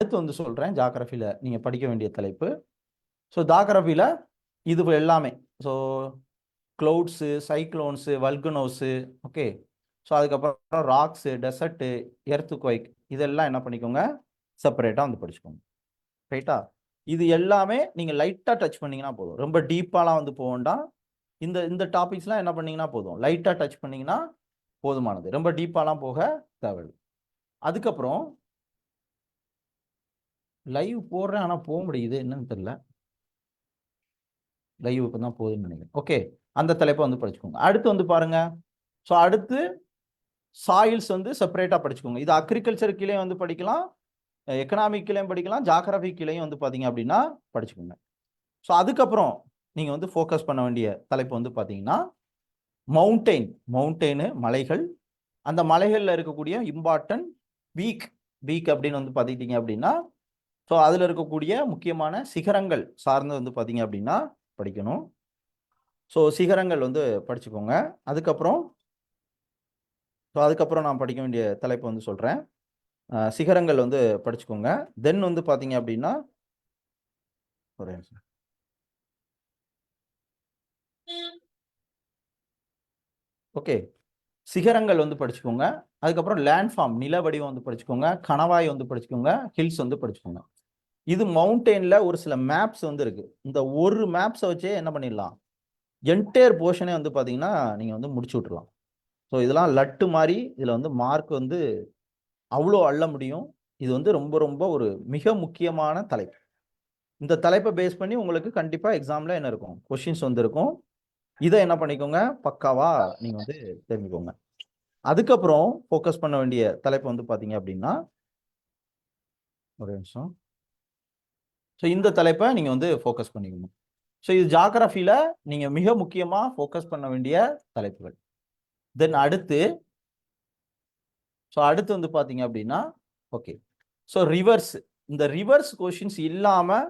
அடுத்து வந்து சொல்கிறேன் ஜாகிரஃபியில் நீங்கள் படிக்க வேண்டிய தலைப்பு. ஸோ ஜாகிரஃபியில் இது எல்லாமே. So clouds cyclones volcanoes okay so அதுக்கப்புறம் ராக்ஸு டெசர்ட்டு எர்த்து குவைக் இதெல்லாம் என்ன பண்ணிக்கோங்க? செப்பரேட்டாக வந்து படிச்சுக்கோங்க. ரைட்டா இது எல்லாமே நீங்கள் லைட்டாக டச் பண்ணிங்கன்னா போதும். ரொம்ப டீப்பாலாம் வந்து போக வேண்டாம். இந்த இந்த டாபிக்ஸ்லாம் என்ன பண்ணிங்கன்னா போதும். லைட்டாக டச் பண்ணிங்கன்னா போதுமானது. ரொம்ப டீப்பாலாம் போக தேவையில்லை. அதுக்கப்புறம் லைவ் போடுறேன் ஆனால் போக முடியுது. என்னன்னு தெரியல. லைவுக்கு தான் போகுதுன்னு நினைக்கிறேன். ஓகே அந்த தலைப்பை வந்து படிச்சுக்கோங்க. அடுத்து வந்து பாருங்க. ஸோ அடுத்து சாயில்ஸ் வந்து செப்பரேட்டாக படிச்சுக்கோங்க. இது அக்ரிகல்ச்சர் கீழே வந்து படிக்கலாம். எக்கனாமிக்கிலையும் படிக்கலாம். ஜாகிரபி கீழேயும் வந்து பார்த்தீங்க அப்படின்னா படிச்சுக்கோங்க. ஸோ அதுக்கப்புறம் நீங்கள் வந்து ஃபோக்கஸ் பண்ண வேண்டிய தலைப்பு வந்து பார்த்தீங்கன்னா மவுண்டெயின் மவுண்டெயின் மலைகள். அந்த மலைகளில் இருக்கக்கூடிய இம்பார்ட்டன்ட் வீக் வீக் அப்படின்னு வந்து பார்த்துக்கிட்டீங்க அப்படின்னா ஸோ அதில் இருக்கக்கூடிய முக்கியமான சிகரங்கள் சார்ந்து வந்து பார்த்தீங்க அப்படின்னா படிக்கணும். ஸோ சிகரங்கள் வந்து படிச்சுக்கோங்க. அதுக்கப்புறம் ஸோ அதுக்கப்புறம் நான் படிக்க வேண்டிய தலைப்பு வந்து சொல்கிறேன் சிகரங்கள் வந்து படிச்சுக்கோங்க. தென் வந்து பார்த்தீங்க அப்படின்னா ஒரே நிமிஷம். ஓகே சிகரங்கள் வந்து படிச்சுக்கோங்க. அதுக்கப்புறம் லேண்ட்ஃபார்ம் நில வடிவம் வந்து படிச்சுக்கோங்க. கணவாய் வந்து படிச்சுக்கோங்க. ஹில்ஸ் வந்து படிச்சுக்கோங்க. இது மவுண்டெயினில் ஒரு சில மேப்ஸ் வந்து இருக்குது இந்த ஒரு மேப்ஸை வச்சே என்ன பண்ணிடலாம்? என்டையர் போர்ஷனே வந்து பார்த்தீங்கன்னா நீங்கள் வந்து முடிச்சு விட்ருலாம் ஸோ இதெல்லாம் லட்டு மாதிரி இதில் வந்து மார்க் வந்து அவ்வளோ அள்ள முடியும். இது வந்து ரொம்ப ரொம்ப ஒரு மிக முக்கியமான தலைப்பு. இந்த தலைப்பை பேஸ் பண்ணி உங்களுக்கு கண்டிப்பாக எக்ஸாமில் என்ன இருக்கும்? கொஷின்ஸ் வந்து இருக்கும் இதை என்ன பண்ணிக்கோங்க? பக்காவாக நீங்கள் வந்து தெரிஞ்சுக்கோங்க. அதுக்கப்புறம் ஃபோக்கஸ் பண்ண வேண்டிய தலைப்பு வந்து பார்த்தீங்க அப்படின்னா ஒரு நிமிஷம். ஸோ இந்த தலைப்பை நீங்கள் வந்து ஃபோக்கஸ் பண்ணிக்கணும். ஸோ இது ஜாகிரஃபியில் நீங்கள் மிக முக்கியமாக ஃபோக்கஸ் பண்ண வேண்டிய தலைப்புகள். தென் அடுத்து ஸோ அடுத்து வந்து பார்த்தீங்க அப்படின்னா ஓகே ஸோ ரிவர்ஸ் இந்த ரிவர்ஸ் கொஷின்ஸ் இல்லாமல்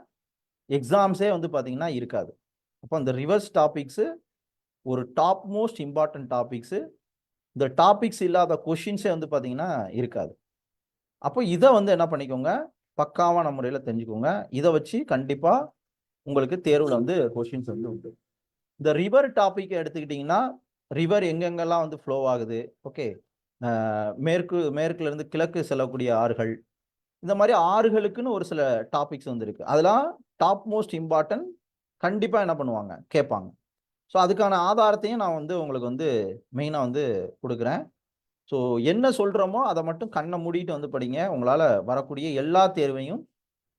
எக்ஸாம்ஸே வந்து பார்த்தீங்கன்னா இருக்காது. அப்போ அந்த ரிவர்ஸ் டாபிக்ஸு ஒரு டாப் மோஸ்ட் இம்பார்ட்டன்ட் டாபிக்ஸு இந்த டாபிக்ஸ் இல்லாத கொஷின்ஸே வந்து பார்த்தீங்கன்னா இருக்காது. அப்போ இதை வந்து என்ன பண்ணிக்கோங்க பக்காவான முறையில் தெரிஞ்சுக்கோங்க. இதை வச்சு கண்டிப்பாக உங்களுக்கு தேர்வில் வந்து கொஷின்ஸ் வந்து உண்டு. இந்த ரிவர் டாப்பிக்கை எடுத்துக்கிட்டிங்கன்னா ரிவர் எங்கெங்கெல்லாம் வந்து ஃப்ளோ ஆகுது? ஓகே மேற்கு மேற்குலேருந்து கிழக்கு செல்லக்கூடிய ஆறுகள். இந்த மாதிரி ஆறுகளுக்குன்னு ஒரு சில டாபிக்ஸ் வந்து இருக்குது அதெல்லாம் டாப் மோஸ்ட் இம்பார்ட்டன்ட் கண்டிப்பாக என்ன பண்ணுவாங்க? கேட்பாங்க. ஸோ அதுக்கான ஆதாரத்தையும் நான் வந்து உங்களுக்கு வந்து மெயினாக வந்து கொடுக்குறேன். ஸோ என்ன சொல்கிறோமோ அதை மட்டும் கண்ணை மூடிட்டு வந்து படிங்க. உங்களால் வரக்கூடிய எல்லா தேர்வையும்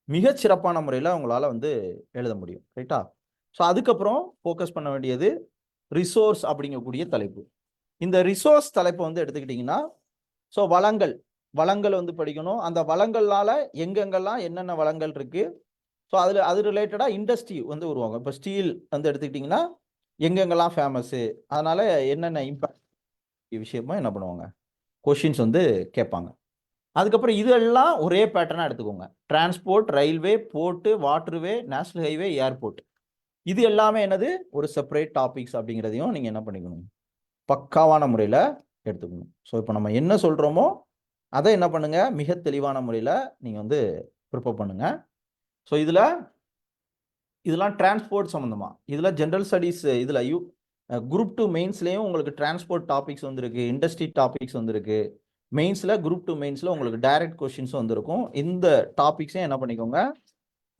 மிகச் சிறப்பான முறையில் உங்களால் வந்து எழுத முடியும். ரைட்டா ஸோ அதுக்கப்புறம் ஃபோக்கஸ் பண்ண வேண்டியது ரிசோர்ஸ் அப்படிங்கக்கூடிய தலைப்பு. இந்த ரிசோர்ஸ் தலைப்பை வந்து எடுத்துக்கிட்டிங்கன்னா ஸோ வளங்கள். வளங்கள் வந்து படிக்கணும். அந்த வளங்களால் எங்கெங்கெல்லாம் என்னென்ன வளங்கள் இருக்குது ஸோ அதில் அது ரிலேட்டடாக இண்டஸ்ட்ரி வந்து உருவாங்க இப்போ ஸ்டீல் வந்து எடுத்துக்கிட்டிங்கன்னா எங்கெங்கெல்லாம் ஃபேமஸ்ஸு அதனால் என்னென்ன இம்பேக்ட் விஷயமும் என்ன பண்ணுவாங்க? கொஷின்ஸ் வந்து கேட்பாங்க. அதுக்கப்புறம் இதெல்லாம் ஒரே பேட்டர்னாக எடுத்துக்கோங்க. Transport railway port waterway national highway airport இது எல்லாமே என்னது? ஒரு செப்பரேட் டாபிக்ஸ் அப்படிங்கிறதையும் நீங்கள் என்ன பண்ணிக்கணும்? பக்காவான முறையில் எடுத்துக்கணும். ஸோ இப்போ நம்ம என்ன சொல்கிறோமோ அதை என்ன பண்ணுங்கள் மிக தெளிவான முறையில் நீங்கள் வந்து ப்ரிப்பேர் பண்ணுங்கள் ஸோ இதில் இதெல்லாம் டிரான்ஸ்போர்ட் சம்மந்தமாக இதில் ஜென்ரல் ஸ்டடீஸ் இதில் யூ குரூப் டூ மெயின்ஸ்லேயும் உங்களுக்கு டிரான்ஸ்போர்ட் டாபிக்ஸ் வந்திருக்கு இண்டஸ்ட்ரி டாபிக்ஸ் வந்திருக்கு. மெயின்ஸில் குரூப் டூ மெயின்ஸில் உங்களுக்கு டைரக்ட் கொஷின்ஸ் வந்திருக்கும். இந்த டாபிக்ஸையும் என்ன பண்ணிக்கோங்க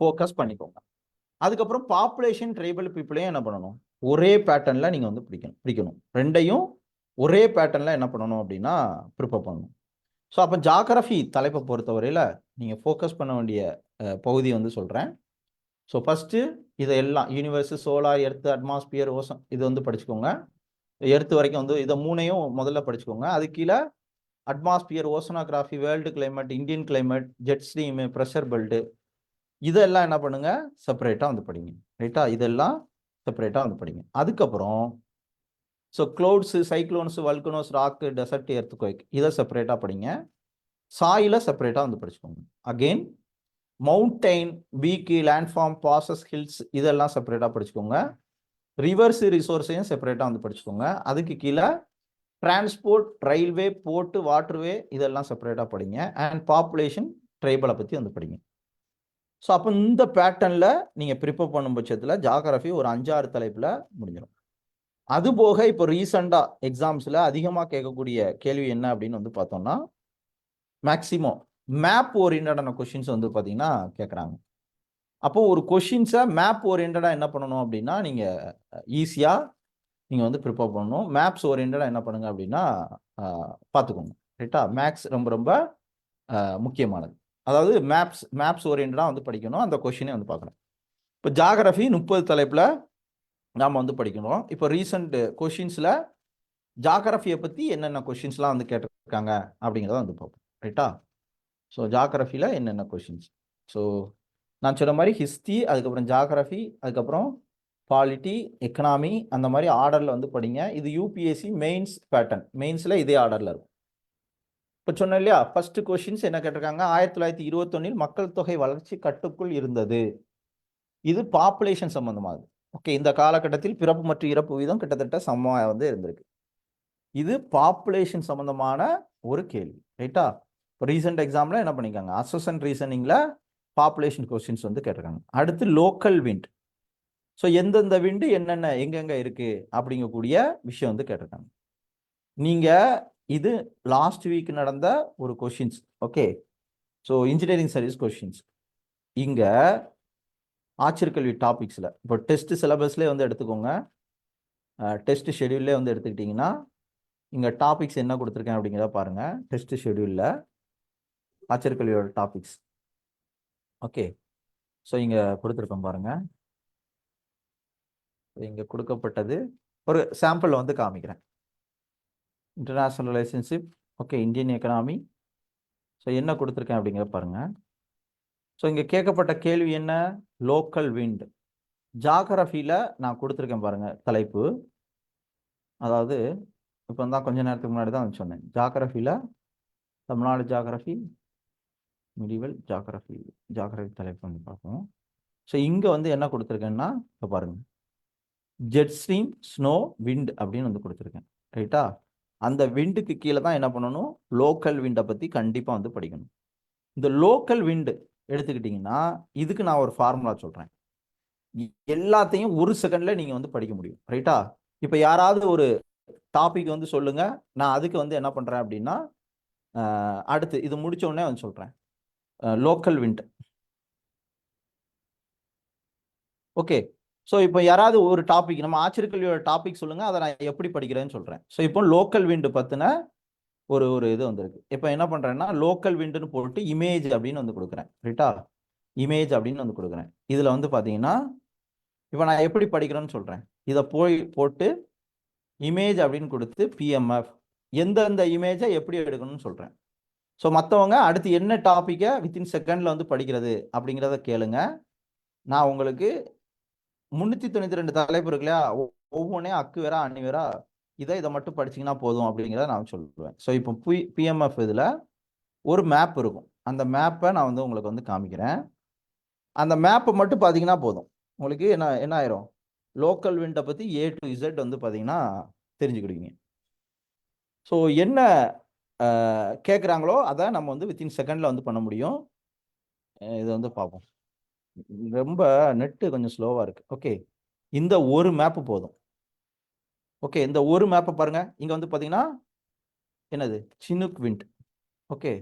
ஃபோக்கஸ் பண்ணிக்கோங்க. அதுக்கப்புறம் பாப்புலேஷன் ட்ரைபல் பீப்புளையும் என்ன பண்ணணும்? ஒரே பேட்டர்னில் நீங்கள் வந்து பிடிக்கணும் பிடிக்கணும். ரெண்டையும் ஒரே பேட்டர்னில் என்ன பண்ணணும் அப்படின்னா ப்ரிப்பேர் பண்ணணும். ஸோ அப்போ ஜாகிரஃபி தலைப்பை பொறுத்தவரையில் நீங்கள் ஃபோக்கஸ் பண்ண வேண்டிய பகுதி வந்து சொல்கிறேன் ஸோ ஃபஸ்ட்டு இதை எல்லாம் universe solar earth atmosphere ocean இது வந்து படிச்சுக்கோங்க. எர்த்து வரைக்கும் வந்து இதை மூணையும் முதல்ல படிச்சுக்கோங்க. அது கீழே atmosphere oceanography world climate Indian climate jet stream pressure belt இதெல்லாம் என்ன பண்ணுங்க? செப்பரேட்டாக வந்து படிங்க. ரைட்டா இதெல்லாம் செப்பரேட்டாக வந்து படிங்க. அதுக்கப்புறம் so clouds cyclones volcanoes rock desert earthquake இதை செப்பரேட்டாக படிங்க. சாயில செப்பரேட்டாக வந்து படிச்சுக்கோங்க. அகெயின் மவுண்டெயின் வீக்கி லேண்ட்ஃபார்ம் பாசஸ் ஹில்ஸ் இதெல்லாம் செப்பரேட்டாக படிச்சுக்கோங்க. ரிவர்ஸ் ரிசோர்ஸையும் செப்பரேட்டாக வந்து படிச்சுக்கோங்க. அதுக்கு கீழே டிரான்ஸ்போர்ட் ரயில்வே போர்ட்டு வாட்டர்வே இதெல்லாம் செப்பரேட்டாக படிங்க. அண்ட் பாப்புலேஷன் ட்ரைபலை பற்றி வந்து படிங்க. ஸோ அப்போ இந்த பேட்டர்னில் நீங்கள் ப்ரிப்பேர் பண்ணும் பட்சத்தில் ஜாகிரஃபி ஒரு அஞ்சாறு தலைப்பில் முடிஞ்சிடும். அதுபோக இப்போ ரீசண்டாக எக்ஸாம்ஸில் அதிகமாக கேட்கக்கூடிய கேள்வி என்ன அப்படின்னு வந்து பார்த்தோம்னா மேக்ஸிமம் மேப் ஓரியன்டான கொஷின்ஸ் வந்து பார்த்தீங்கன்னா கேட்குறாங்க அப்போ ஒரு கொஷின்ஸை மேப் ஓரியன்டாக என்ன பண்ணணும் அப்படின்னா நீங்கள் ஈஸியாக நீங்கள் வந்து ப்ரிப்பேர் பண்ணணும். மேப்ஸ் ஓரியன்டாக என்ன பண்ணுங்கள் அப்படின்னா பார்த்துக்கோங்க ரைட்டா மேக்ஸ் ரொம்ப ரொம்ப முக்கியமானது. அதாவது மேப்ஸ் மேப்ஸ் ஓரியன்டாக வந்து படிக்கணும். அந்த கொஷினே வந்து பார்க்கணும் இப்போ ஜாகிரஃபி முப்பது தலைப்பில் நாம் வந்து படிக்கணும். இப்போ ரீசண்ட் கொஷின்ஸில் ஜாகிரஃபியை பற்றி என்னென்ன கொஷின்ஸ்லாம் வந்து கேட்டிருக்காங்க அப்படிங்கிறத வந்து பார்ப்போம் ரைட்டா ஸோ ஜாகிரஃபியில் என்னென்ன கொஷின்ஸ் ஸோ நான் சொன்ன மாதிரி ஹிஸ்ட்ரி அதுக்கப்புறம் ஜாகிரஃபி அதுக்கப்புறம் பாலிட்டி எக்கனாமி அந்த மாதிரி ஆர்டரில் வந்து படிங்க. இது யூபிஎஸ்சி மெயின்ஸ் பேட்டர்ன் மெயின்ஸில் இதே ஆர்டரில் இருக்கும். இப்போ சொன்னேன் இல்லையா? ஃபஸ்ட்டு கொஷின்ஸ் என்ன கேட்டிருக்காங்க? ஆயிரத்தி தொள்ளாயிரத்தி இருபத்தொன்னில் மக்கள் தொகை வளர்ச்சி கட்டுக்குள் இருந்தது. இது பாப்புலேஷன் சம்மந்தமாகுது ஓகே இந்த காலகட்டத்தில் பிறப்பு மற்றும் இறப்பு வீதம் கிட்டத்தட்ட சமமாக வந்து இருந்திருக்கு. இது பாப்புலேஷன் சம்மந்தமான ஒரு கேள்வி ரைட்டா இப்போ ரீசெண்ட் எக்ஸாமில் என்ன பண்ணிக்காங்க அசோசன் ரீசனிங்கில் பாப்புலேஷன் கொஸ்டின்ஸ் வந்து கேட்டிருக்காங்க. அடுத்து லோக்கல் விண்ட் ஸோ எந்தெந்த விண்டு என்னென்ன எங்கெங்க இருக்கு? அப்படிங்கக்கூடிய விஷயம் வந்து கேட்டிருக்காங்க. நீங்கள் இது லாஸ்ட் வீக் நடந்த ஒரு questions okay so engineering service questions இங்கே ஆச்சரியக்கல்வி டாபிக்ஸில் இப்போ டெஸ்ட் சிலபஸ்லேயே வந்து எடுத்துக்கோங்க. டெஸ்ட் ஷெடியூல்லே வந்து எடுத்துக்கிட்டிங்கன்னா இங்கே டாபிக்ஸ் என்ன கொடுத்துருக்கேன் அப்படிங்கிறத பாருங்கள் டெஸ்ட் ஷெடியூலில் ஆச்சரியக்கல்வியோட டாபிக்ஸ் ஓகே ஸோ இங்கே கொடுத்துருக்கோம் பாருங்கள் இங்கே கொடுக்கப்பட்டது ஒரு சாம்பிள் வந்து காமிக்கிறேன். International relationship okay Indian economy so என்ன கொடுத்துருக்கேன் அப்படிங்கிற பாருங்கள் ஸோ இங்கே கேட்கப்பட்ட கேள்வி என்ன? லோக்கல் விண்ட் ஜாகிரஃபியில் நான் கொடுத்துருக்கேன் பாருங்கள் தலைப்பு. அதாவது இப்போ தான் கொஞ்ச நேரத்துக்கு முன்னாடி தான் சொன்னேன். ஜாகிரஃபியில் Tamil Nadu geography medieval geography geography தலைப்பு வந்து பார்ப்போம். ஸோ இங்கே வந்து என்ன கொடுத்துருக்கேன்னா இப்போ பாருங்கள் ஜெட் ஸ்ட்ரீம் ஸ்னோ விண்ட் அப்படின்னு வந்து கொடுத்துருக்கேன். ரைட்டா அந்த விண்டுக்கு கீழே தான் என்ன பண்ணணும்? லோக்கல் விண்டை பற்றி கண்டிப்பாக வந்து படிக்கணும். இந்த லோக்கல் விண்டு எடுத்துக்கிட்டிங்கன்னா இதுக்கு நான் ஒரு ஃபார்முலா சொல்கிறேன் எல்லாத்தையும் ஒரு செகண்டில் நீங்கள் வந்து படிக்க முடியும். ரைட்டா இப்போ யாராவது ஒரு டாபிக் வந்து சொல்லுங்கள் நான் அதுக்கு வந்து என்ன பண்ணுறேன் அப்படின்னா அடுத்து இது முடித்த உடனே வந்து சொல்கிறேன் லோக்கல் விண்ட் ஓகே ஸோ இப்போ யாராவது ஒரு டாபிக் நம்ம ஆச்சரியக்கல்வியோட டாபிக் சொல்லுங்க அதை நான் எப்படி படிக்கிறேன்னு சொல்கிறேன் ஸோ இப்போ லோக்கல் விண்டு பற்றின ஒரு ஒரு இது வந்திருக்கு. இப்போ என்ன பண்ணுறேன்னா லோக்கல் விண்டுன்னு போட்டு இமேஜ் அப்படின்னு வந்து கொடுக்குறேன். ரைட்டா இமேஜ் அப்படின்னு வந்து கொடுக்குறேன். இதில் வந்து பார்த்தீங்கன்னா இப்போ நான் எப்படி படிக்கிறேன்னு சொல்கிறேன் இதை போய் போட்டு இமேஜ் அப்படின்னு கொடுத்து பிஎம்எஃப் எந்தெந்த இமேஜை எப்படி எடுக்கணும்னு சொல்கிறேன் ஸோ மற்றவங்க அடுத்து என்ன டாப்பிக்கை வித்தின் செகண்டில் வந்து படிக்கிறது அப்படிங்கிறத கேளுங்க. நான் உங்களுக்கு முந்நூற்றி தொண்ணூற்றி ரெண்டு தலைப்பு இருக்கு இல்லையா? ஒவ்வொன்றையும் அக்கு வேற அணி வேற. இதை இதை மட்டும் படிச்சீங்கன்னா போதும் அப்படிங்கிறத நான் சொல்லுவேன். ஸோ இப்போ பி பிஎம்எஃப் இதில் ஒரு மேப் இருக்கும். அந்த மேப்பை நான் வந்து உங்களுக்கு வந்து காமிக்கிறேன். அந்த மேப்பை மட்டும் பார்த்தீங்கன்னா போதும். உங்களுக்கு என்ன என்ன ஆயிரும்? லோக்கல் விண்டை பற்றி ஏ டு இசட் வந்து பார்த்தீங்கன்னா தெரிஞ்சுக்கிடுவீங்க. ஸோ என்ன கேட்குறாங்களோ அதை நம்ம வந்து வித்தின் செகண்டில் வந்து பண்ண முடியும். இது வந்து பார்ப்போம் ரொம்ப நெட்டு கொஞ்சம் ஸ்லோவாக இருக்குது ஓகே இந்த ஒரு மேப்பு போதும். ஓகே இந்த ஒரு மேப்பை பாருங்க. இங்கே வந்து பார்த்தீங்கன்னா என்னது? சினுக் விண்ட் ஓகே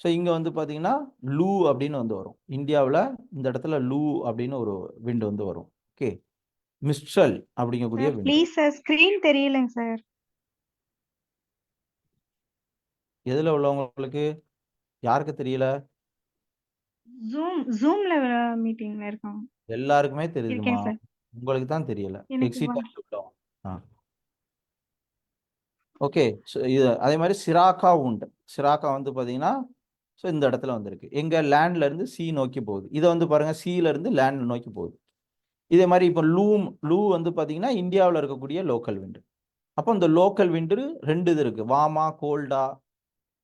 ஸோ இங்கே வந்து பார்த்தீங்கன்னா லூ அப்படின்னு வந்து வரும். இந்தியாவில் இந்த இடத்துல லூ அப்படின்னு ஒரு விண்ட் வந்து வரும். ஓகே மிஸ்ட்ரல் அப்படிங்கக்கூடிய. ப்ளீஸ் சார் ஸ்க்ரீன் தெரியலங்க சார் எதில் உள்ளவங்களுக்கு? யாருக்கு தெரியல? ஜூம் ஜூம்ல மீட்டிங்ல இருக்கோம் எல்லாருக்குமே தெரியுதுமா இருக்கேன் சார். உங்களுக்கு தான் தெரியல. எனக்கு எக்ஸிட் வா- ஆகி உள்ளவங்க. ஆ. ஓகே ஸோ இது அதே மாதிரி சிராக்கா உண்டு. சிராக்கா வந்து பார்த்தீங்கன்னா ஸோ இந்த இடத்துல வந்திருக்கு. எங்க லேண்ட்ல இருந்து சி நோக்கி போகுது. இதை வந்து பாருங்க சீல இருந்து லேண்ட் நோக்கி போகுது. இதே மாதிரி இப்போ லூம் லூ வந்து பார்த்தீங்கன்னா இந்தியாவில் இருக்கக்கூடிய லோக்கல் விண்டு அப்போ இந்த லோக்கல் விண்டு ரெண்டு இது இருக்கு. வாமா கோல்டா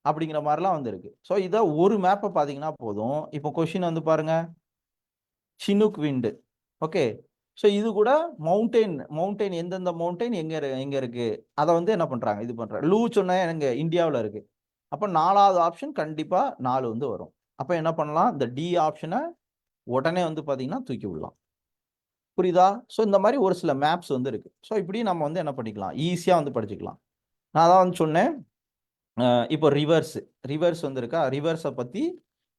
அப்படிங்கிற மாதிரிலாம் வந்துருக்கு. ஸோ இதை ஒரு மேப்பை பார்த்தீங்கன்னா போதும். இப்போ கொஷின் வந்து பாருங்க. சினுக் விண்டு ஓகே ஸோ இது கூட மவுண்டெயின் மவுண்டெயின் எந்தெந்த மவுண்டெயின் எங்கே இரு- இருக்குது அதை வந்து என்ன பண்ணுறாங்க இது பண்ணுறாங்க லூ சொன்னால் எங்கே இந்தியாவில் இருக்குது அப்போ நாலாவது ஆப்ஷன் கண்டிப்பாக நாலு வந்து வரும். அப்போ என்ன பண்ணலாம்? இந்த டி ஆப்ஷனை உடனே வந்து பார்த்தீங்கன்னா தூக்கி விடலாம். புரியுதா? ஸோ இந்த மாதிரி ஒரு சில மேப்ஸ் வந்து இருக்குது ஸோ இப்படி நம்ம வந்து என்ன பண்ணிக்கலாம்? ஈஸியாக வந்து படிச்சுக்கலாம். நான் அதான் வந்து சொன்னேன். இப்போ ரிவர்ஸ் ரிவர்ஸ் வந்திருக்கா? ரிவர்ஸை பற்றி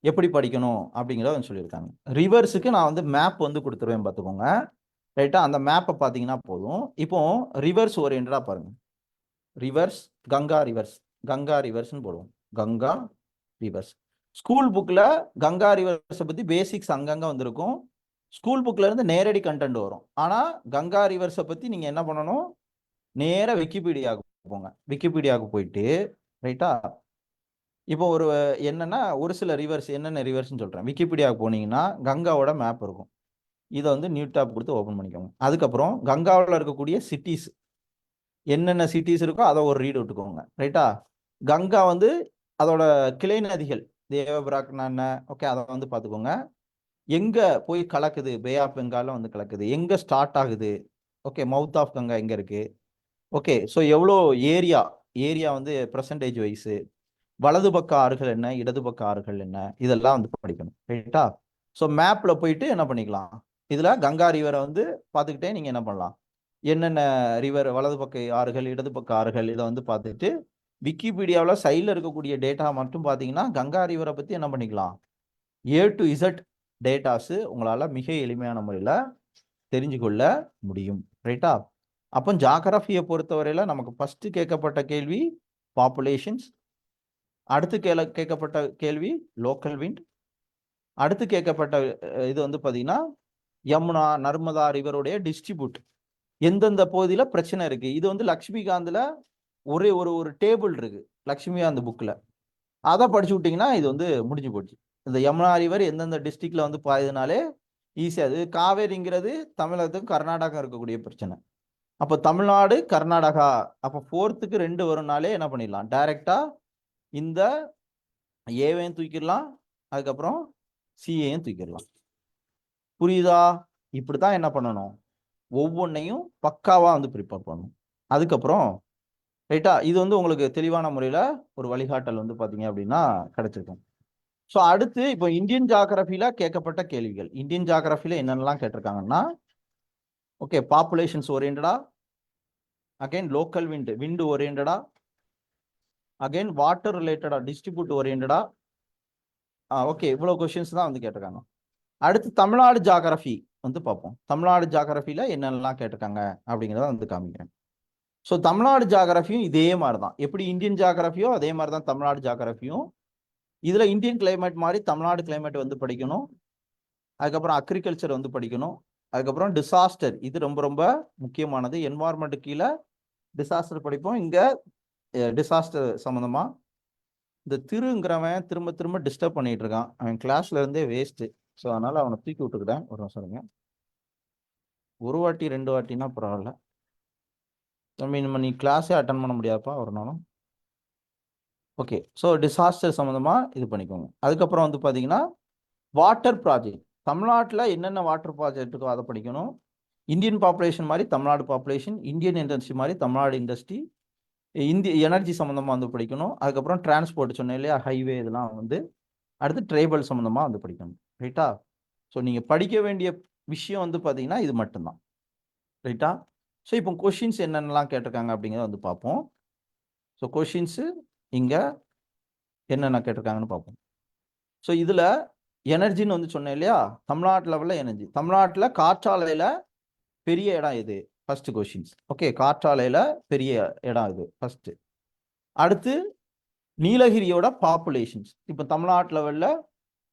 எப்படி படிக்கணும் அப்படிங்கிறத வந்து சொல்லியிருக்காங்க. ரிவர்ஸுக்கு நான் வந்து மேப் வந்து கொடுத்துருவேன் பார்த்துக்கோங்க. ரைட்டா அந்த மேப்பை பார்த்தீங்கன்னா போதும். இப்போ ரிவர்ஸ் ஓரியன்டாக பாருங்கள் ரிவர்ஸ் கங்கா ரிவர்ஸ் கங்கா ரிவர்ஸ்னு போடுவோம். கங்கா ரிவர்ஸ் ஸ்கூல் புக்கில் கங்கா ரிவர்ஸை பற்றி பேசிக்ஸ் அங்கங்கே வந்திருக்கும். ஸ்கூல் புக்கில் இருந்து நேரடி கண்டென்ட் வரும். ஆனால் கங்கா ரிவர்ஸை பற்றி நீங்கள் என்ன பண்ணணும்? நேராக விக்கிபீடியாவுக்கு போங்க. விக்கிபீடியாவுக்கு போயிட்டு ரைட்டா? இப்போ ஒரு என்னன்னா ஒரு சில ரிவர்ஸ் என்னென்ன ரிவர்ஸ்னு சொல்கிறேன் விக்கிபீடியாவுக்கு போனீங்கன்னா கங்காவோட மேப் இருக்கும். இதை வந்து நியூ டாப் கொடுத்து ஓப்பன் பண்ணிக்கோங்க. அதுக்கப்புறம் கங்காவில் இருக்கக்கூடிய சிட்டிஸ் என்னென்ன சிட்டிஸ் இருக்கோ அதை ஒரு ரீட் விட்டுக்கோங்க. ரைட்டா? கங்கா வந்து அதோட கிளை நதிகள். தேவபிராக்னா என்ன ஓகே அதை வந்து பார்த்துக்கோங்க. எங்கே போய் கலக்குது? பே ஆஃப் பெங்காலில் வந்து கலக்குது. எங்கே ஸ்டார்ட் ஆகுது? ஓகே மவுத் ஆஃப் கங்கா எங்கே இருக்குது ஓகே ஸோ எவ்வளோ ஏரியா ஏரியா வந்து பர்சன்டேஜ் வைஸு வலது பக்க ஆறுகள் என்ன இடது பக்க ஆறுகள் என்ன இதெல்லாம் வந்து படிக்கணும். ரைட்டா ஸோ மேப்பில் போயிட்டு என்ன பண்ணிக்கலாம்? இதில் கங்கா ரிவரை வந்து பார்த்துக்கிட்டே நீங்கள் என்ன பண்ணலாம்? என்னென்ன ரிவர் வலது பக்க ஆறுகள் இடது பக்க ஆறுகள் இதை வந்து பார்த்துட்டு விக்கிபீடியாவில் சைடில் இருக்கக்கூடிய டேட்டா மட்டும் பார்த்தீங்கன்னா கங்கா ரிவரை பற்றி என்ன பண்ணிக்கலாம்? ஏ டு இசட் டேட்டாஸு உங்களால் மிக எளிமையான முறையில் தெரிஞ்சு கொள்ள முடியும். ரைட்டா அப்போ ஜாகிரஃபியை பொறுத்தவரையில் நமக்கு ஃபஸ்ட்டு கேட்கப்பட்ட கேள்வி பாப்புலேஷன்ஸ் அடுத்து கேள கேட்கப்பட்ட கேள்வி லோக்கல் விண்ட் அடுத்து கேட்கப்பட்ட இது வந்து பார்த்தீங்கன்னா யமுனா நர்மதா ரிவருடைய டிஸ்ட்ரிபியூட் எந்தெந்த பகுதியில் பிரச்சனை இருக்குது இது வந்து லக்ஷ்மிகாந்தில் ஒரே ஒரு ஒரு டேபிள் இருக்குது லக்ஷ்மிகாந்த் புக்கில் அதை படிச்சு விட்டிங்கன்னா இது வந்து முடிஞ்சு போச்சு. இந்த யமுனா ரிவர் எந்தெந்த டிஸ்ட்ரிக்டில் வந்து பாயுதுனாலே ஈஸியாக அது காவேரிங்கிறது தமிழகத்துக்கும் கர்நாடகா இருக்கக்கூடிய பிரச்சனை. அப்போ தமிழ்நாடு கர்நாடகா அப்போ ஃபோர்த்துக்கு ரெண்டு வரும்னாலே என்ன பண்ணிடலாம்? டைரெக்டாக இந்த ஏவையும் தூக்கிடலாம் அதுக்கப்புறம் சிஏயும் தூக்கிடலாம். புரியுதா? இப்படி தான் என்ன பண்ணணும்? ஒவ்வொன்றையும் பக்காவாக வந்து ப்ரிப்பேர் பண்ணணும். அதுக்கப்புறம் ரைட்டா இது வந்து உங்களுக்கு தெளிவான முறையில் ஒரு வழிகாட்டல் வந்து பார்த்தீங்க அப்படின்னா கிடச்சிருக்கும். ஸோ அடுத்து இப்போ இந்தியன் ஜாகிரபியில் கேட்கப்பட்ட கேள்விகள். இந்தியன் ஜாகிரபியில் என்னென்னலாம் கேட்டிருக்காங்கன்னா ஓகே பாப்புலேஷன்ஸ் ஓரியன்டா அகைன் லோக்கல் விண்டு விண்டு ஓரியன்டா அகைன் வாட்டர் ரிலேட்டடா டிஸ்ட்ரிபியூட் ஓரியன்டா ஓகே இவ்வளோ கொஷின்ஸ் தான் வந்து கேட்டிருக்காங்க. அடுத்து தமிழ்நாடு ஜாகிரபி வந்து பார்ப்போம். தமிழ்நாடு ஜாகிரபியில் என்னென்னலாம் கேட்டிருக்காங்க அப்படிங்கிறத வந்து காமிக்கிறேன். ஸோ தமிழ்நாடு ஜாகிரபியும் இதே மாதிரி தான் எப்படி இந்தியன் ஜாகிரபியோ அதே மாதிரி தான் தமிழ்நாடு ஜாகிரபியும் இதில் இந்தியன் கிளைமேட் மாதிரி தமிழ்நாடு கிளைமேட் வந்து படிக்கணும். அதுக்கப்புறம் அக்ரிகல்ச்சர் வந்து படிக்கணும். அதுக்கப்புறம் டிசாஸ்டர் இது ரொம்ப ரொம்ப முக்கியமானது. என்வாரன்மெண்ட் கீழே டிசாஸ்டர் படிப்போம். இங்கே டிசாஸ்டர் சம்மந்தமாக இந்த திருங்கிறவன் திரும்ப திரும்ப டிஸ்டர்ப் பண்ணிட்டு இருக்கான். அவன் கிளாஸ்ல இருந்தே வேஸ்ட்டு ஸோ அதனால அவனை தூக்கி விட்டுக்கிட்டேன். ஒரு நிமிஷம் இருங்க. ஒரு வாட்டி ரெண்டு வாட்டினா பரவாயில்ல. தம்பி நம்ம நீ கிளாஸே அட்டன் பண்ண முடியாதுப்பா ஒரு நாளும். ஓகே ஸோ டிசாஸ்டர் சம்மந்தமாக இது பண்ணிக்கோங்க. அதுக்கப்புறம் வந்து பார்த்தீங்கன்னா வாட்டர் ப்ராஜெக்ட் தமிழ்நாட்டில் என்னென்ன வாட்டர் ப்ராஜெக்ட் இருக்கோ அதை படிக்கணும். இந்தியன் பாப்புலேஷன் மாதிரி தமிழ்நாடு பாப்புலேஷன் இந்தியன் இண்டஸ்ட்ரி மாதிரி தமிழ்நாடு இண்டஸ்ட்ரி இந்திய எனர்ஜி சம்மந்தமாக வந்து படிக்கணும். அதுக்கப்புறம் டிரான்ஸ்போர்ட் சொன்னேன் இல்லையா ஹைவே இதெல்லாம் வந்து. அடுத்து ட்ரைபல் சம்மந்தமாக வந்து படிக்கணும். ரைட்டா ஸோ நீங்கள் படிக்க வேண்டிய விஷயம் வந்து பார்த்தீங்கன்னா இது மட்டும்தான். ரைட்டா ஸோ இப்போ கொஷின்ஸ் என்னென்னலாம் கேட்டிருக்காங்க அப்படிங்கிறத வந்து பார்ப்போம். ஸோ கொஷின்ஸு இங்கே என்னென்ன கேட்டிருக்காங்கன்னு பார்ப்போம். ஸோ இதில் எனர்ஜின்னு வந்து சொன்னேன் இல்லையா? தமிழ்நாட்டு லெவலில் எனர்ஜி தமிழ்நாட்டில் காற்றாலையில் பெரிய இடம் இது ஃபர்ஸ்ட் கொஷின்ஸ் ஓகே காற்றாலையில் பெரிய இடம் இது ஃபர்ஸ்ட் அடுத்து நீலகிரியோட பாப்புலேஷன்ஸ் இப்போ தமிழ்நாட்டு லெவலில்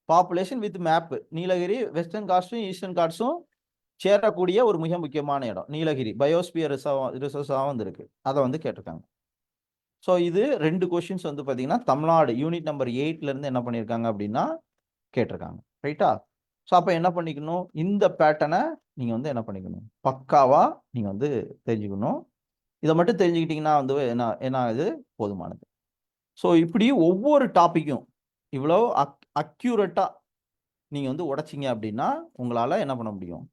population with map Nilgiri western காட்ஸும் eastern காட்ஸும் சேரக்கூடிய ஒரு மிக முக்கியமான இடம். நீலகிரி பயோஸ்பியர் ரிசர்வ் ரிசர்வ்ஸாக வந்துருக்கு. அதை வந்து கேட்டிருக்காங்க. ஸோ இது ரெண்டு கொஷின்ஸ் வந்து பார்த்தீங்கன்னா தமிழ்நாடு யூனிட் நம்பர் எயிட்லேருந்து என்ன பண்ணியிருக்காங்க அப்படின்னா கேட்டிருக்காங்க. ரைட்டா ஸோ அப்போ என்ன பண்ணிக்கணும்? இந்த பேட்டனை நீங்கள் வந்து என்ன பண்ணிக்கணும்? பக்காவாக நீங்கள் வந்து தெரிஞ்சுக்கணும். இதை மட்டும் தெரிஞ்சுக்கிட்டிங்கன்னா வந்து என்ன என்ன இது போதுமானது. ஸோ இப்படி ஒவ்வொரு டாப்பிக்கும் இவ்வளோ அக் அக்யூரேட்டாக நீங்கள் வந்து உடைச்சிங்க அப்படின்னா உங்களால் என்ன பண்ண முடியும்?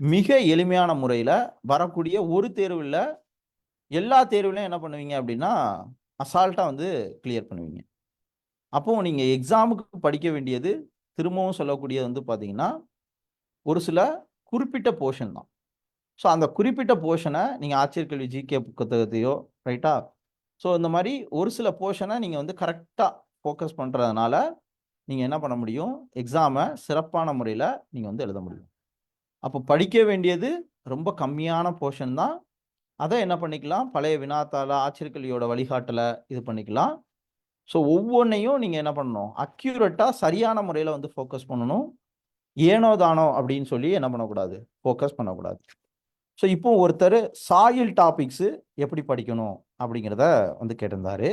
மிக எளிமையான முறையில் வரக்கூடிய ஒரு தேர்வில் எல்லா தேர்விலையும் என்ன பண்ணுவீங்க அப்படின்னா அசால்ட்டாக வந்து கிளியர் பண்ணுவீங்க. அப்போது நீங்கள் எக்ஸாமுக்கு படிக்க வேண்டியது திரும்பவும் சொல்லக்கூடியது வந்து பார்த்தீங்கன்னா ஒரு சில குறிப்பிட்ட போர்ஷன் தான். ஸோ அந்த குறிப்பிட்ட போர்ஷனை நீங்கள் ஆச்சரியக்கல்வி ஜிகே புத்தகத்தையோ ரைட்டா ஸோ இந்த மாதிரி ஒரு சில போர்ஷனை நீங்கள் வந்து கரெக்டாக ஃபோக்கஸ் பண்ணுறதுனால நீங்கள் என்ன பண்ண முடியும்? எக்ஸாமை சிறப்பான முறையில் நீங்கள் வந்து எழுத முடியும். அப்போ படிக்க வேண்டியது ரொம்ப கம்மியான போர்ஷன் தான். அதை என்ன பண்ணிக்கலாம்? பழைய வினாத்தால் ஆச்சரியக்கல்வியோட வழிகாட்டலை இது பண்ணிக்கலாம். ஸோ ஒவ்வொன்றையும் நீங்கள் என்ன பண்ணணும்? அக்யூரேட்டாக சரியான முறையில் வந்து ஃபோக்கஸ் பண்ணணும். ஏனோ தானோ அப்படின்னு சொல்லி என்ன பண்ணக்கூடாது? ஃபோக்கஸ் பண்ணக்கூடாது. ஸோ இப்போ ஒருத்தர் சாயில் டாபிக்ஸு எப்படி படிக்கணும் அப்படிங்கிறத வந்து கேட்டிருந்தாரு.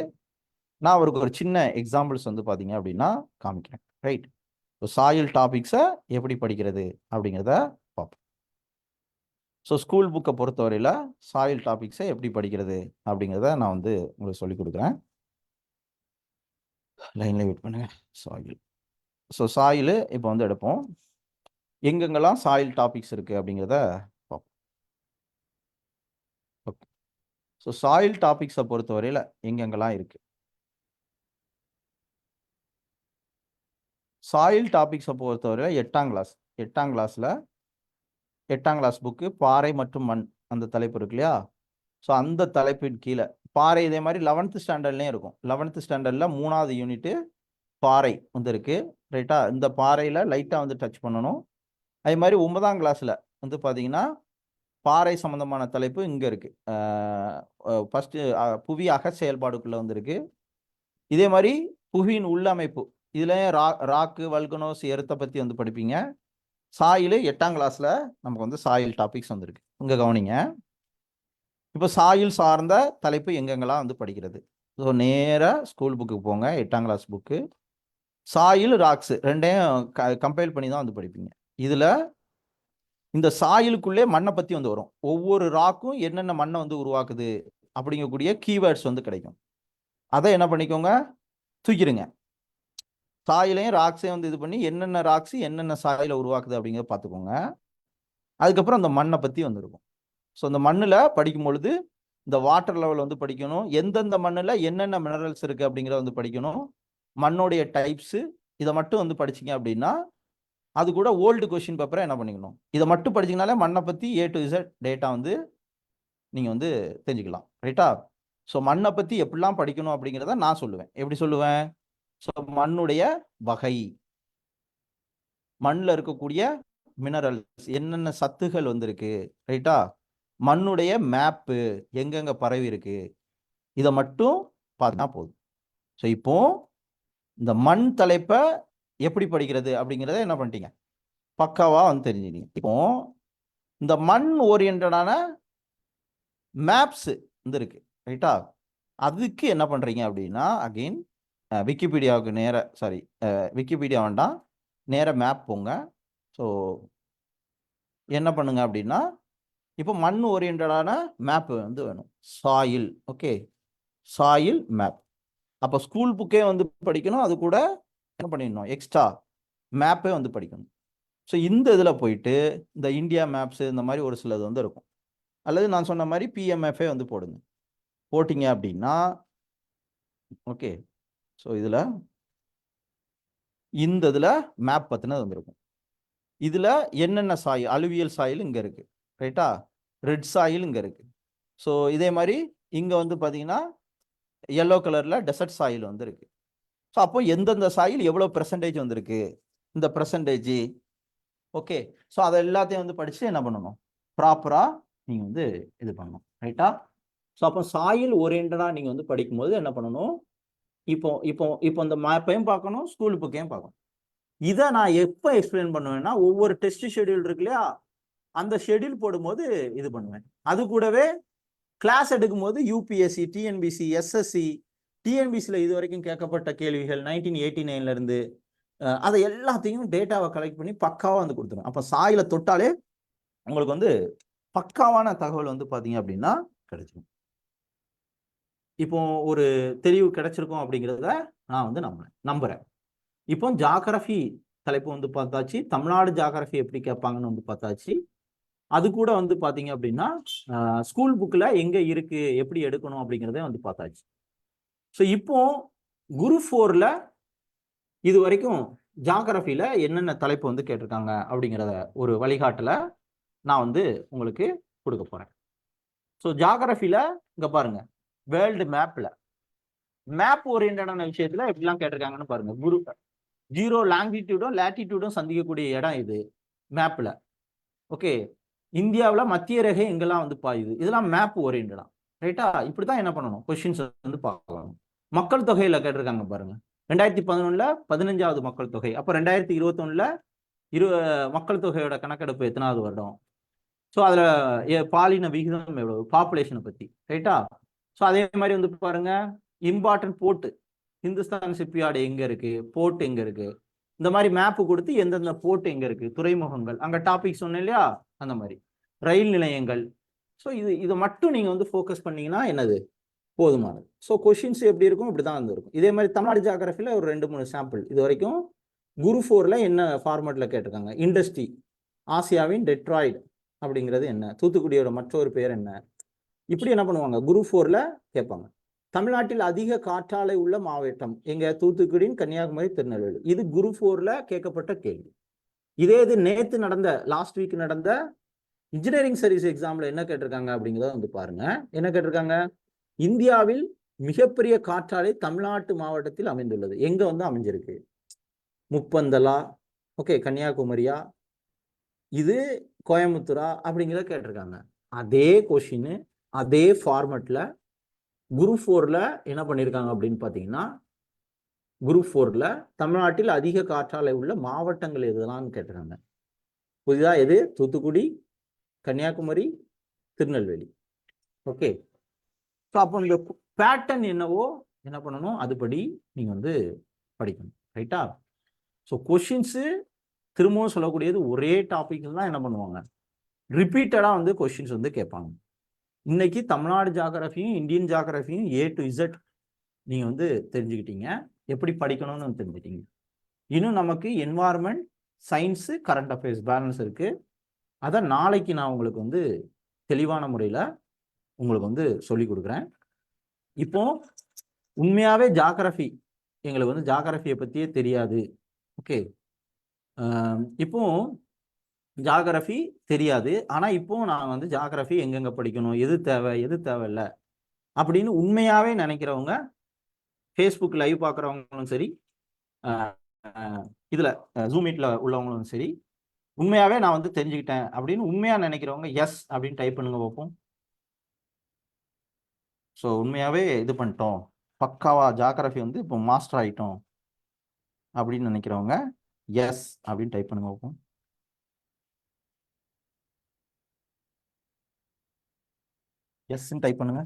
நான் அவருக்கு ஒரு சின்ன எக்ஸாம்பிள்ஸ் வந்து பார்த்தீங்க அப்படின்னா காமிக்கிறேன். ரைட் ஸோ சாயில் டாபிக்ஸை எப்படி படிக்கிறது அப்படிங்கிறத பார்ப்போம். ஸோ ஸ்கூல் புக்கை பொறுத்தவரையில் சாயில் டாபிக்ஸை எப்படி படிக்கிறது அப்படிங்கிறத நான் வந்து உங்களுக்கு சொல்லிக் கொடுக்குறேன். லைனில் வெயிட் பண்ணுங்க. சாயில். ஸோ சாயில் இப்போ வந்து எடுப்போம். எங்கெங்கெல்லாம் சாயில் டாபிக்ஸ் இருக்குது அப்படிங்கிறத பார்ப்போம். ஓகே ஸோ சாயில் டாபிக்ஸை பொறுத்தவரையில் எங்கெங்கெல்லாம் இருக்குது சாயில் டாபிக்ஸை பொறுத்தவரையில் எட்டாம் கிளாஸ் எட்டாம் கிளாஸில் எட்டாம் கிளாஸ் புக்கு பாறை மற்றும் மண் அந்த தலைப்பு இருக்கு இல்லையா? ஸோ அந்த தலைப்பின் கீழே பாறை இதே மாதிரி லெவன்த்து ஸ்டாண்டர்ட்லேயும் இருக்கும். லெவன்த்து ஸ்டாண்டர்டில் மூணாவது யூனிட்டு பாறை வந்து இருக்கு. ரைட்டா இந்த பாறையில் லைட்டாக வந்து டச் பண்ணணும். அதே மாதிரி ஒன்பதாம் கிளாஸில் வந்து பார்த்தீங்கன்னா பாறை சம்மந்தமான தலைப்பு இங்கே இருக்குது ஃபஸ்ட்டு புவி அக செயல்பாடுக்குள்ளே வந்திருக்கு. இதே மாதிரி புவியின் உள்ளமைப்பு. இதுலேயும் ரா ராக்கு வல்கனோஸ் எருத்தை பற்றி வந்து படிப்பீங்க. சாயில் எட்டாம் கிளாஸில் நமக்கு வந்து சாயில் டாபிக்ஸ் வந்திருக்கு. இங்கே கவனிங்க. இப்போ சாயில் சார்ந்த தலைப்பு எங்கெங்கெல்லாம் வந்து படிக்கிறது? ஸோ நேராக ஸ்கூல் புக்குக்கு போங்க. எட்டாம் கிளாஸ் புக்கு சாயில் ராக்ஸு ரெண்டையும் க கம்பைல் பண்ணி தான் வந்து படிப்பீங்க. இதில் இந்த சாயிலுக்குள்ளே மண்ணை பற்றி வந்து வரும். ஒவ்வொரு ராக்கும் என்னென்ன மண்ணை வந்து உருவாக்குது அப்படிங்கக்கூடிய கீவேர்ட்ஸ் வந்து கிடைக்கும். அதை என்ன பண்ணிக்கோங்க? தூக்கிடுங்க. சாயிலையும் ராக்ஸையும் வந்து இது பண்ணி என்னென்ன ராக்ஸ் என்னென்ன சாயில உருவாக்குது அப்படிங்கிறத பார்த்துக்கோங்க. அதுக்கப்புறம் அந்த மண்ணை பற்றி வந்துருக்கும். ஸோ அந்த மண்ணில் படிக்கும் பொழுது இந்த வாட்டர் லெவல் வந்து படிக்கணும். எந்தெந்த மண்ணில் என்னென்ன மினரல்ஸ் இருக்குது அப்படிங்கிறத வந்து படிக்கணும். மண்ணுடைய டைப்ஸு இதை மட்டும் வந்து படிச்சிங்க அப்படின்னா அது கூட ஓல்டு கொஷின் பேப்பரை என்ன பண்ணிக்கணும்? இதை மட்டும் படிச்சிங்கனாலே மண்ணை பற்றி ஏ டு இசட் டேட்டா வந்து நீங்கள் வந்து தெரிஞ்சுக்கலாம். ரைட்டா ஸோ மண்ணை பற்றி எப்படிலாம் படிக்கணும் அப்படிங்கிறத நான் சொல்லுவேன். எப்படி சொல்லுவேன்? ஸோ மண்ணுடைய வகை. மண்ணில் இருக்கக்கூடிய மினரல்ஸ் என்னென்ன சத்துகள் வந்திருக்கு? ரைட்டா மண்ணுடைய மேப்பு எங்கெங்க பரவி இருக்கு? இதை மட்டும் பார்த்தா போதும். ஸோ இப்போ இந்த மண் தலைப்பை எப்படி படிக்கிறது அப்படிங்கிறத என்ன பண்ணிட்டீங்க? பக்காவாக வந்து தெரிஞ்சுக்கிட்டீங்க. இப்போ இந்த மண் ஓரியன்டான மேப்ஸ் வந்து இருக்கு ரைட்டா? அதுக்கு என்ன பண்ணுறீங்க அப்படின்னா அகெயின் விக்கிபீடியாவுக்கு நேர சாரி விக்கிபீடியா வேண்டாம் நேர மேப் போங்க. ஸோ என்ன பண்ணுங்க அப்படின்னா இப்போ மண் ஓரியன்டான மேப் வந்து வேணும். Soil okay? Soil map. அப்போ ஸ்கூல் புக்கே வந்து படிக்கணும் அது கூட என்ன பண்ணிடணும்? எக்ஸ்ட்ரா மேப்பே வந்து படிக்கணும். ஸோ இந்த இதில் போயிட்டு இந்த இந்தியா மேப்ஸ் இந்த மாதிரி ஒரு சிலது வந்து இருக்கும். அல்லது நான் சொன்ன மாதிரி பிஎம்எஃப்ஏ வந்து போடுங்க. போட்டிங்க அப்படின்னா ஓகே ஸோ இதில் இந்த இதில் மேப் பற்றினது வந்துருக்கும். இதில் என்னென்ன சாயில் அலுவியல் சாயில் இங்கே இருக்குது ரைட்டா ரெட் சாயில் இங்கே இருக்குது ஸோ இதே மாதிரி இங்கே வந்து பார்த்தீங்கன்னா எல்லோ கலரில் டெசர்ட் சாயில் வந்து இருக்கு. ஸோ அப்போ எந்தெந்த சாயில் எவ்வளோ பெர்சன்டேஜ் வந்திருக்கு? இந்த பெர்சன்டேஜ் ஓகே ஸோ அதை எல்லாத்தையும் வந்து படித்து என்ன பண்ணணும்? ப்ராப்பராக நீங்கள் வந்து இது பண்ணணும். ரைட்டா ஸோ அப்போ சாயில் ஓரியன்டாக நீங்கள் வந்து படிக்கும்போது என்ன பண்ணணும்? இப்போ இப்போ இப்போ இந்த மேப்பையும் பார்க்கணும் ஸ்கூல் புக்கையும் பார்க்கணும். இதை நான் எப்போ எக்ஸ்பிளைன் பண்ணுவேன்னா ஒவ்வொரு டெஸ்ட் ஷெடியூல் இருக்கு இல்லையா? அந்த ஷெடியூல் போடும்போது இது பண்ணுவேன். அது கூடவே கிளாஸ் எடுக்கும்போது யூபிஎஸ்சி டிஎன்பிசி எஸ்எஸ்சி டிஎன்பிசியில் இது வரைக்கும் கேட்கப்பட்ட கேள்விகள் நைன்டீன் எயிட்டி நைன்லேருந்து அதை எல்லாத்தையும் டேட்டாவை கலெக்ட் பண்ணி பக்காவாக வந்து கொடுத்துரும். அப்போ சாயில தொட்டாலே உங்களுக்கு வந்து பக்காவான தகவல் வந்து பார்த்தீங்க அப்படின்னா கிடைச்சிடும் இப்போ ஒரு தெளிவு கிடைச்சிருக்கும் அப்படிங்கிறத நான் வந்து நம்புறேன். நம்புறேன். இப்போ ஜாகிரஃபி தலைப்பு வந்து பார்த்தாச்சு. தமிழ்நாடு ஜாகிரஃபி எப்படி கேட்பாங்கன்னு வந்து பார்த்தாச்சு. அது கூட வந்து பார்த்தீங்க அப்படின்னா ஸ்கூல் புக்கில் எங்கே இருக்குது எப்படி எடுக்கணும் அப்படிங்கிறத வந்து பார்த்தாச்சு. ஸோ இப்போ குரு ஃபோரில் இது வரைக்கும் ஜாகிரஃபியில் என்னென்ன தலைப்பு வந்து கேட்டிருக்காங்க அப்படிங்கிறத ஒரு வழிகாட்டில் நான் வந்து உங்களுக்கு கொடுக்க போகிறேன் ஸோ ஜாகிரஃபியில் இங்கே பாருங்க வேர்ல்டு மேப்பில் மேப் ஓரியன்டான விஷயத்தில் எப்படிலாம் கேட்டிருக்காங்கன்னு பாருங்கள் குரு ஜீரோ லாங்கிடியூடும் லேட்டிடியூடும் சந்திக்கக்கூடிய இடம் இது மேப்பில் ஓகே இந்தியாவில் மத்திய ரேகை எங்கெல்லாம் வந்து பாயுது. இதெல்லாம் மேப் ஓரியன்டா ரைட்டா? இப்படி தான் என்ன பண்ணணும்? கொஷின்ஸ் வந்து பார்க்கலாம் மக்கள் தொகையில் கேட்டிருக்காங்க பாருங்க. ரெண்டாயிரத்தி பதினொன்றில் பதினஞ்சாவது மக்கள் தொகை. அப்போ ரெண்டாயிரத்தி இருபத்தொன்னில் இரு மக்கள் தொகையோட கணக்கெடுப்பு எத்தனாவது வருடம்? ஸோ அதில் பாலின விகிதம் எவ்வளவு? பாப்புலேஷனை பற்றி ரைட்டா? ஸோ அதே மாதிரி வந்து பாருங்க. இம்பார்ட்டன்ட் போர்ட்டு ஹிந்துஸ்தான் ஷிப்யார்டு எங்கே இருக்குது போர்ட் எங்கே இருக்குது இந்த மாதிரி மேப்பு கொடுத்து எந்தெந்த போர்ட் எங்கே இருக்குது துறைமுகங்கள். அங்கே டாபிக் சொன்னேன் இல்லையா? அந்த மாதிரி. ரயில் நிலையங்கள் ஸோ இது இதை மட்டும் நீங்கள் வந்து ஃபோக்கஸ் பண்ணீங்கன்னா என்னது? போதுமானது. ஸோ கொஷின்ஸ் எப்படி இருக்கும் இப்படி தான் வந்து இருக்கும். இதே மாதிரி தமிழ்நாடு ஜாகிரஃபியில் ஒரு ரெண்டு மூணு சாம்பிள் இது வரைக்கும் குரு ஃபோரில் என்ன ஃபார்மேட்டில் கேட்டிருக்காங்க? இண்டஸ்ட்ரி ஆசியாவின் டெட்ராய்டு அப்படிங்கிறது என்ன? தூத்துக்குடியோட மற்றொரு பேர் என்ன? இப்படி என்ன பண்ணுவாங்க? குரு ஃபோரில் கேட்பாங்க. தமிழ்நாட்டில் அதிக காற்றாலை உள்ள மாவட்டம் எங்க? தூத்துக்குடியின் கன்னியாகுமரி திருநெல்வேலி. இது குரு ஃபோரில் கேட்கப்பட்ட கேள்வி. இதே இது நேற்று நடந்த லாஸ்ட் வீக் நடந்த இன்ஜினியரிங் சர்வீஸ் எக்ஸாம்ல என்ன கேட்டிருக்காங்க அப்படிங்கிறத வந்து பாருங்க. என்ன கேட்டிருக்காங்க? இந்தியாவில் மிகப்பெரிய காற்றாலை தமிழ்நாட்டு மாவட்டத்தில் அமைந்துள்ளது. எங்க வந்து அமைஞ்சிருக்கு? முப்பந்தலா ஓகே கன்னியாகுமரியா இது கோயம்புத்தூரா அப்படிங்கிறத கேட்டிருக்காங்க. அதே கொஷின் அதே ஃபார்மெட்டில் குரூப் ஃபோரில் என்ன பண்ணியிருக்காங்க அப்படின்னு பார்த்தீங்கன்னா குரூப் ஃபோரில் தமிழ்நாட்டில் அதிக காற்றாலை உள்ள மாவட்டங்கள் எதுலான்னு கேட்டிருக்காங்க. புதிதாக எது? தூத்துக்குடி கன்னியாகுமரி திருநெல்வேலி. ஓகே. ஸோ அப்போ இந்த பேட்டர்ன் என்னவோ என்ன பண்ணணும்? அதுபடி நீங்கள் வந்து படிக்கணும். ரைட்டா ஸோ கொஷின்ஸு திரும்பவும் சொல்லக்கூடியது ஒரே டாப்பிக்கில் தான் என்ன பண்ணுவாங்க? ரிப்பீட்டடாக வந்து கொஷின்ஸ் வந்து கேட்பாங்க. இன்னைக்கு தமிழ்நாடு ஜாகிரபியும் இந்தியன் ஜாகிரபியும் ஏ டு இசட் நீங்கள் வந்து தெரிஞ்சுக்கிட்டீங்க. எப்படி படிக்கணும்னு தெரிஞ்சுக்கிட்டீங்க. இன்னும் நமக்கு environment science current affairs balance இருக்குது அதை நாளைக்கு நான் உங்களுக்கு வந்து தெளிவான முறையில் உங்களுக்கு வந்து சொல்லி கொடுக்குறேன். இப்போ உண்மையாகவே ஜாகிரஃபி எங்களுக்கு வந்து ஜாகிரஃபியை பற்றியே தெரியாது. ஓகே? இப்போ ஜாகிரஃபி தெரியாது. ஆனால் இப்போ நான் வந்து ஜாகிரஃபி எங்கெங்கே படிக்கணும் எது தேவை எது தேவையில்லை அப்படின்னு உண்மையாகவே நினைக்கிறவங்க ஃபேஸ்புக் லைவ் பார்க்குறவங்களும் சரி இதில் ஜூம் மீட்டில் உள்ளவங்களும் சரி உண்மையாகவே நான் வந்து தெரிஞ்சுக்கிட்டேன் அப்படின்னு உண்மையாக நினைக்கிறவங்க எஸ் அப்படின்னு டைப் பண்ணுங்க பார்ப்போம் ஸோ உண்மையாகவே இது பண்ணிட்டோம். பக்காவா ஜாகிரபி வந்து இப்போ மாஸ்டர் ஆகிட்டோம் அப்படின்னு நினைக்கிறவங்க எஸ் அப்படின்னு டைப் பண்ணுங்க பார்ப்போம் எஸ்ன்னு டைப் பண்ணுங்க.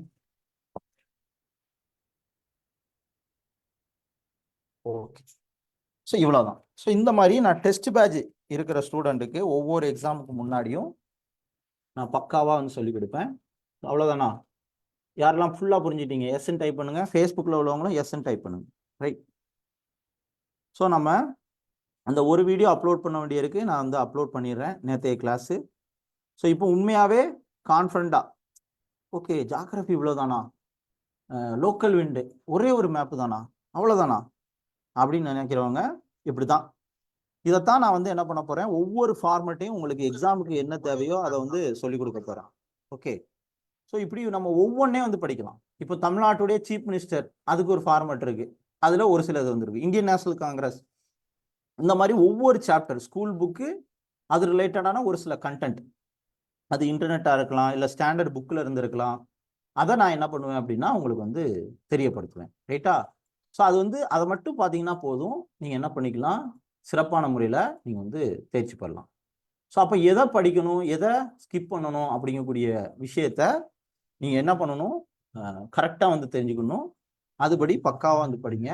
ஓகே ஸோ இவ்வளோதான் ஸோ இந்த மாதிரி நான் டெஸ்ட் பேட்ச் இருக்கிற ஸ்டூடெண்ட்டுக்கு ஒவ்வொரு எக்ஸாமுக்கு முன்னாடியும் நான் பக்காவாக வந்து சொல்லிக் கொடுப்பேன். அவ்வளோதானா யாரெல்லாம் ஃபுல்லாக புரிஞ்சிட்டீங்க? எஸ்ன்னு டைப் பண்ணுங்கள் ஃபேஸ்புக்கில் உள்ளவங்களும் எஸ்ன்னு டைப் பண்ணுங்க. ரைட் ஸோ நம்ம அந்த ஒரு வீடியோ அப்லோட் பண்ண வேண்டியிருக்கு. நான் வந்து அப்லோட் பண்ணிடுறேன். நேற்றைய கிளாஸு ஸோ இப்போ உண்மையாகவே கான்ஃபிடண்ட்டாக ஓகே ஜாக்ரஃபி இவ்வளோதானா லோக்கல் விண்டு ஒரே ஒரு மேப்பு தானா? அவ்வளோதானா அப்படின்னு நினைக்கிறவங்க இப்படி தான் இதைத்தான் நான் வந்து என்ன பண்ண போகிறேன் ஒவ்வொரு ஃபார்மெட்டையும் உங்களுக்கு எக்ஸாமுக்கு என்ன தேவையோ அதை வந்து சொல்லிக் கொடுக்க போறேன். ஓகே ஸோ இப்படி நம்ம ஒவ்வொன்றே வந்து படிக்கலாம். இப்போ தமிழ்நாட்டுடைய சீஃப் மினிஸ்டர் அதுக்கு ஒரு ஃபார்மெட் இருக்குது அதில் ஒரு சிலது வந்துருக்கு இந்தியன் நேஷனல் காங்கிரஸ் இந்த மாதிரி ஒவ்வொரு சாப்டர் ஸ்கூல் புக்கு அது ரிலேட்டடான ஒரு சில கண்டென்ட் அது இன்டர்நெட்டாக இருக்கலாம் இல்லை ஸ்டாண்டர்ட் புக்கில் இருந்திருக்கலாம் அதை நான் என்ன பண்ணுவேன் அப்படின்னா உங்களுக்கு வந்து தெரியப்படுத்துவேன். ரைட்டா ஸோ அது வந்து அதை மட்டும் பார்த்தீங்கன்னா போதும். நீங்கள் என்ன பண்ணிக்கலாம்? சிறப்பான முறையில் நீங்கள் வந்து தேர்ச்சி பெறலாம். ஸோ அப்போ எதை படிக்கணும்? எதை ஸ்கிப் பண்ணணும்? அப்படிங்கக்கூடிய விஷயத்த நீங்கள் என்ன பண்ணணும்? கரெக்டாக வந்து தெரிஞ்சுக்கணும். அதுபடி பக்காவாக வந்து படிங்க.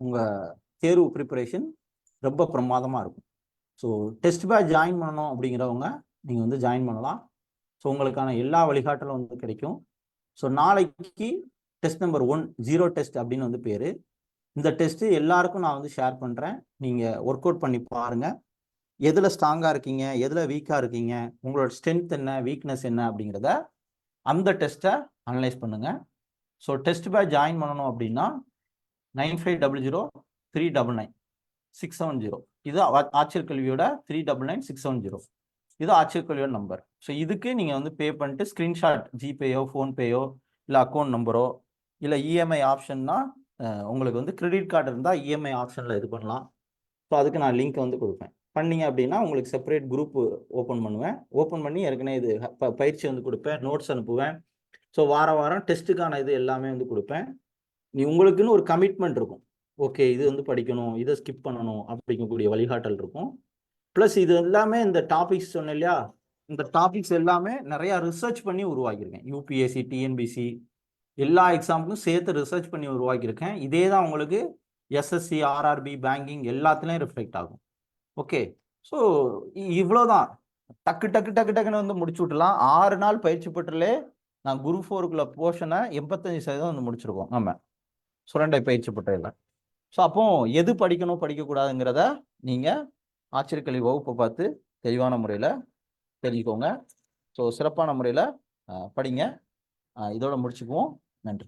உங்கள் தேர்வு ப்ரிப்பரேஷன் ரொம்ப பிரமாதமாக இருக்கும். ஸோ டெஸ்ட் பேட்ச் ஜாயின் பண்ணணும் அப்படிங்கிறவங்க நீங்கள் வந்து ஜாயின் பண்ணலாம். ஸோ உங்களுக்கான எல்லா வழிகாட்டலும் வந்து கிடைக்கும். ஸோ நாளைக்கு test number one zero test அப்படின்னு வந்து பேர். இந்த டெஸ்ட்டு எல்லாருக்கும் நான் வந்து ஷேர் பண்ணுறேன் நீங்கள் ஒர்க் அவுட் பண்ணி பாருங்கள் எதில் ஸ்ட்ராங்காக இருக்கீங்க? எதில் வீக்காக இருக்கீங்க? உங்களோட ஸ்ட்ரென்த் என்ன? வீக்னஸ் என்ன? அப்படிங்கிறத அந்த டெஸ்ட்டை அனலைஸ் பண்ணுங்கள் ஸோ டெஸ்ட் பேட்ச் ஜாயின் பண்ணணும் அப்படின்னா nine five double zero three double nine six seven zero இது ஆ- ஆட்சியர் கல்வியோட three double nine six seven zero இது ஆட்சியர் கல்வியோட நம்பர் ஸோ இதுக்கு நீங்கள் வந்து பே பண்ணிட்டு ஸ்க்ரீன்ஷாட் ஜிபேயோ ஃபோன்பேயோ இல்லை அக்கௌண்ட் நம்பரோ இல்லை இஎம்ஐ ஆப்ஷன்னா உங்களுக்கு வந்து கிரெடிட் கார்டு இருந்தால் இஎம்ஐ ஆப்ஷனில் இது பண்ணலாம். ஸோ அதுக்கு நான் லிங்க் வந்து கொடுப்பேன். பண்ணீங்க அப்படின்னா உங்களுக்கு செப்பரேட் குரூப் ஓப்பன் பண்ணுவேன். ஓப்பன் பண்ணி ஏற்கனவே இது ப- பயிற்சி வந்து கொடுப்பேன். நோட்ஸ் அனுப்புவேன். ஸோ வார வாரம் டெஸ்ட்டுக்கான இது எல்லாமே வந்து கொடுப்பேன். நீ உங்களுக்குன்னு ஒரு கமிட்மெண்ட் இருக்கும். ஓகே இது வந்து படிக்கணும். இதை ஸ்கிப் பண்ணணும். அப்படிங்கக்கூடிய வழிகாட்டல் இருக்கும். ப்ளஸ் இது எல்லாமே இந்த டாபிக்ஸ் சொன்னேன் இல்லையா? இந்த டாபிக்ஸ் எல்லாமே நிறையா ரிசர்ச் பண்ணி உருவாக்கியிருக்கேன். யூபிஎஸ்சி டிஎன்பிசி எல்லா எக்ஸாமுக்கும் சேர்த்து ரிசர்ச் பண்ணி உருவாக்கியிருக்கேன். இதே தான் உங்களுக்கு எஸ்எஸ்சி ஆர்ஆர்பி பேங்கிங் எல்லாத்துலேயும் ரிஃப்ளெக்ட் ஆகும். ஓகே ஸோ இவ்வளோதான் டக்கு டக்கு டக்கு டக்குன்னு வந்து முடிச்சு விட்டுலாம் ஆறு நாள் பயிற்சி பெற்றலே நான் குரு ஃபோருக்குள்ள போர்ஷனை எண்பத்தஞ்சு சதவீதம் வந்து முடிச்சிருக்கோம். நம்ம சுரண்டை பயிற்சி பெற்றையில் ஸோ அப்போ எது படிக்கணும் படிக்கக்கூடாதுங்கிறத நீங்கள் ஆச்சரியக்கல்வி வகுப்பை பார்த்து தெளிவான முறையில் தெரிஞ்சுக்கோங்க. ஸோ சிறப்பான முறையில் படிங்க. இதோட முடிச்சுக்குவோம். நன்றி.